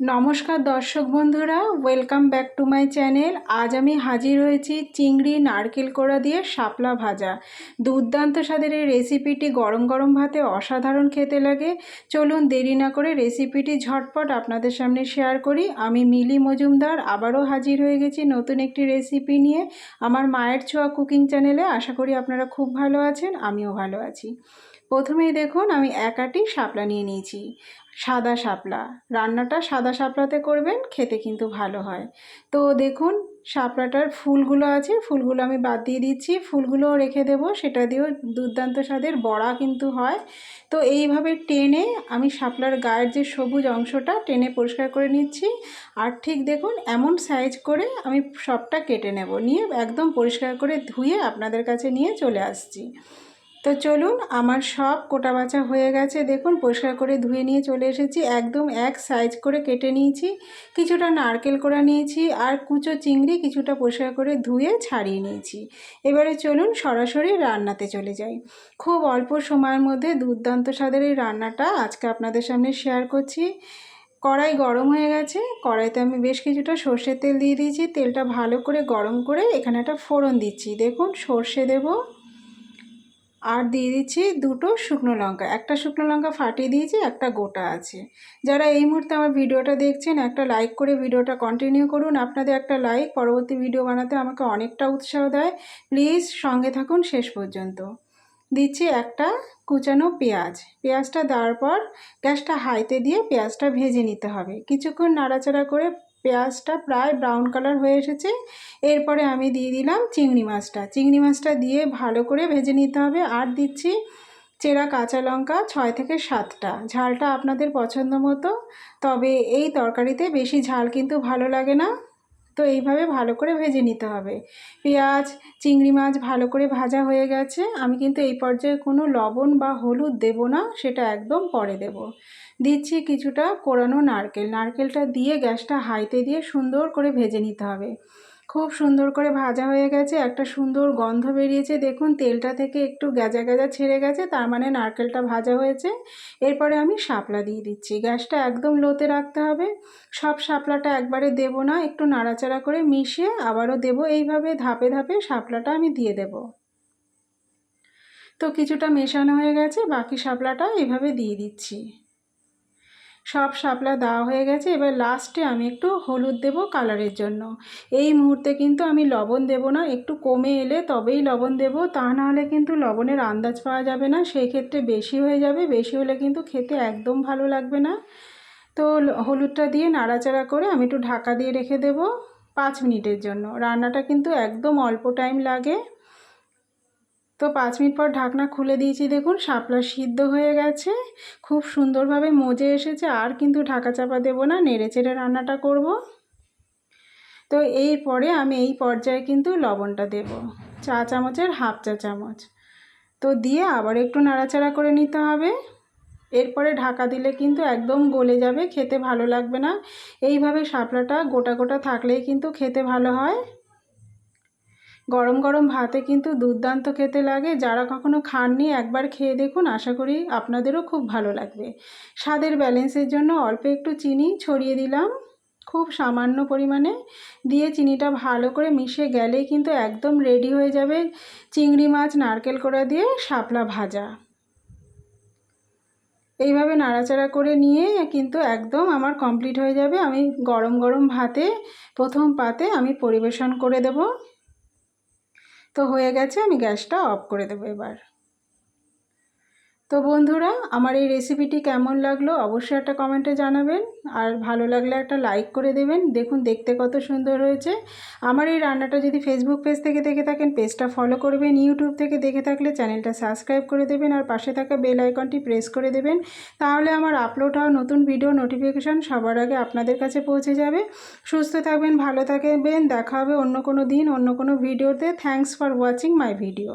নমস্কার দর্শক বন্ধুরা welcome back to my channel আজ আমি হাজির হয়েছি চিংড়ি নারকেল কোড়া দিয়ে শাপলা ভাজা। দুর্দান্ত স্বাদের এই রেসিপিটি গরম গরম ভাতে অসাধারণ খেতে লাগে। চলুন দেরি না করে রেসিপিটি ঝটপট আপনাদের সামনে শেয়ার করি। আমি মিলি মজুমদার, আবারও হাজির হয়ে গেছি নতুন একটি রেসিপি নিয়ে। আমার মায়ের ছোঁয়া কুকিং চ্যানেলে আশা করি আপনারা খুব ভালো আছেন, আমিও ভালো আছি। প্রথমেই দেখুন আমি এক আটি শাপলা নিয়ে নিয়েছি, সাদা শাপলা। রান্নাটা সাদা শাপলাতে করবেন, খেতে কিন্তু ভালো হয়। তো দেখুন, শাপলাটার ফুলগুলো আছে, ফুলগুলো আমি বাদ দিয়ে দিচ্ছি। ফুলগুলোও রেখে দেব, সেটা দিয়েও দুর্দান্ত স্বাদের, বড়া কিন্তু হয়। তো এইভাবে টেনে আমি শাপলার গায়ের যে সবুজ অংশটা টেনে পরিষ্কার করে নিচ্ছি। আর ঠিক দেখুন, এমন সাইজ করে আমি সবটা কেটে নেব, নিয়ে একদম পরিষ্কার করে ধুয়ে আপনাদের কাছে নিয়ে চলে আসছি। তো চলুন, আমার সব কোটা বাছা হয়ে গেছে। দেখুন, পরিষ্কার করে ধুয়ে নিয়ে চলে এসেছি। একদম এক সাইজ করে কেটে নিয়েছি। কিছুটা নারকেল করা নিয়েছি আর কুচো চিংড়ি কিছুটা পরিষ্কার করে ধুয়ে ছাড়িয়ে নিয়েছি। এবারে চলুন, সরাসরি রান্নাতে চলে যাই। খুব অল্প সময়ের মধ্যে দুর্দান্ত স্বাদের এই রান্নাটা আজকে আপনাদের সামনে শেয়ার করছি। কড়াই গরম হয়ে গেছে। কড়াইতে আমি বেশ কিছুটা সর্ষের তেল দিয়ে দিয়েছি। তেলটা ভালো করে গরম করে এখানে একটা ফোড়ন দিচ্ছি। দেখুন, সর্ষে দেবো। আর দিয়ে দিচ্ছি দুটো শুকনো লঙ্কা। একটা শুকনো লঙ্কা ফাটিয়ে দিয়েছি, একটা গোটা আছে। যারা এই মুহূর্তে আমার ভিডিওটা দেখছেন, একটা লাইক করে ভিডিওটা কন্টিনিউ করুন। আপনাদের একটা লাইক পরবর্তী ভিডিও বানাতে আমাকে অনেকটা উৎসাহ দেয়। প্লিজ সঙ্গে থাকুন শেষ পর্যন্ত। দিচ্ছি একটা কুচানো পেঁয়াজ। পেঁয়াজটা দেওয়ার পর গ্যাসটা হাইতে দিয়ে পেঁয়াজটা ভেজে নিতে হবে। কিছুক্ষণ নাড়াচাড়া করে পেঁয়াজটা প্রায় ব্রাউন কালার হয়ে এসেছে। এরপরে আমি দিয়ে দিলাম চিংড়ি মাছটা। চিংড়ি মাছটা দিয়ে ভালো করে ভেজে নিতে হবে। আর দিচ্ছি চেরা কাঁচা লঙ্কা ছয় থেকে সাতটা। ঝালটা আপনাদের পছন্দ মতো। তবে এই তরকারিতে বেশি ঝাল কিন্তু ভালো লাগে না। তো এইভাবে ভালো করে ভেজে নিতে হবে। পেঁয়াজ, চিংড়ি মাছ ভালো করে ভাজা হয়ে গেছে। আমি কিন্তু এই পর্যায়ে কোনো লবণ বা হলুদ দেব না, সেটা একদম পরে দেব। দিচ্ছি কিছুটা কোরানো নারকেল। নারকেলটা দিয়ে গ্যাসটা হাইতে দিয়ে সুন্দর করে ভেজে নিতে হবে। খুব সুন্দর করে ভাজা হয়ে গেছে, একটা সুন্দর গন্ধ বেরিয়েছে। দেখুন, তেলটা থেকে একটু গ্যাজা গ্যাজা ছেড়ে গেছে, তার মানে নারকেলটা ভাজা হয়েছে। এরপরে আমি শাপলা দিয়ে দিচ্ছি। গ্যাসটা একদম লোতে রাখতে হবে। সব শাপলাটা একবারে দেব না, একটু নাড়াচাড়া করে মিশিয়ে আবারও দেব। এইভাবে ধাপে ধাপে শাপলাটা আমি দিয়ে দেব। তো কিছুটা মেশানো হয়ে গেছে, বাকি শাপলাটা এইভাবে দিয়ে দিচ্ছি। সব শাপলা দেওয়া হয়ে গেছে। এবার লাস্টে আমি একটু হলুদ দেব কালারের জন্য। এই মুহূর্তে কিন্তু আমি লবণ দেব না, একটু কমে এলে তবেই লবণ দেব। তা নাহলে কিন্তু লবণের আন্দাজ পাওয়া যাবে না, সেই ক্ষেত্রে বেশি হয়ে যাবে, বেশি হলে কিন্তু খেতে একদম ভালো লাগবে না। তো হলুদটা দিয়ে নাড়াচাড়া করে আমি একটু ঢাকা দিয়ে রেখে দেব পাঁচ মিনিটের জন্য। রান্নাটা কিন্তু একদম অল্প টাইম লাগে। তো পাঁচ মিনিট পর ঢাকনা খুলে দিয়েছি, দেখুন শাপলা সিদ্ধ হয়ে গেছে। খুব সুন্দরভাবে মজে এসেছে, আর কিন্তু ঢাকা চাপা দেবো না, নেড়ে চেড়ে রান্নাটা করব। তো এই পরে আমি এই পর্যায়ে কিন্তু লবণটা দেব, চা চামচের হাফ চা চামচ। তো দিয়ে আবার একটু নাড়াচাড়া করে নিতে হবে। এরপরে ঢাকা দিলে কিন্তু একদম গলে যাবে, খেতে ভালো লাগবে না। এইভাবে শাপলাটা গোটা গোটা থাকলেই কিন্তু খেতে ভালো হয়। গরম গরম ভাতে কিন্তু দুর্দান্ত খেতে লাগে। যারা কখনো খাননি, একবার খেয়ে দেখুন, আশা করি আপনাদেরও খুব ভালো লাগবে। স্বাদের ব্যালেন্সের জন্য অল্প একটু চিনি ছড়িয়ে দিলাম, খুব সামান্য পরিমাণে। দিয়ে চিনিটা ভালো করে মিশে গেলেই কিন্তু একদম রেডি হয়ে যাবে চিংড়ি মাছ, নারকেল করা দিয়ে শাপলা ভাজা। এইভাবে নাড়াচাড়া করে নিয়ে কিন্তু একদম আমার কমপ্লিট হয়ে যাবে। আমি গরম গরম ভাতে, প্রথম পাতে আমি পরিবেশন করে দেব। তো হয়ে গেছে আমি গ্যাসটা অফ করে দেবো এবার। তো বন্ধুরা, আমার এই রেসিপিটি কেমন লাগল অবশ্যই একটা কমেন্টে জানাবেন। আর ভালো লাগলে একটা লাইক করে দেবেন। দেখুন, দেখতে কত সুন্দর হয়েছে। আমার এই রান্নাটা যদি ফেসবুক পেজ থেকে দেখে থাকেন পেজটা ফলো করবেন। ইউটিউব থেকে দেখে থাকলে চ্যানেলটা সাবস্ক্রাইব করে দেবেন। আর পাশে থাকা বেল আইকনটি প্রেস করে দেবেন। তাহলে আমার আপলোড হওয়া নতুন ভিডিও নোটিফিকেশান সবার আগে আপনাদের কাছে পৌঁছে যাবে। সুস্থ থাকবেন, ভালো থাকবেন। দেখা হবে অন্য কোনো দিন, অন্য কোনো ভিডিওতে thanks for watching my video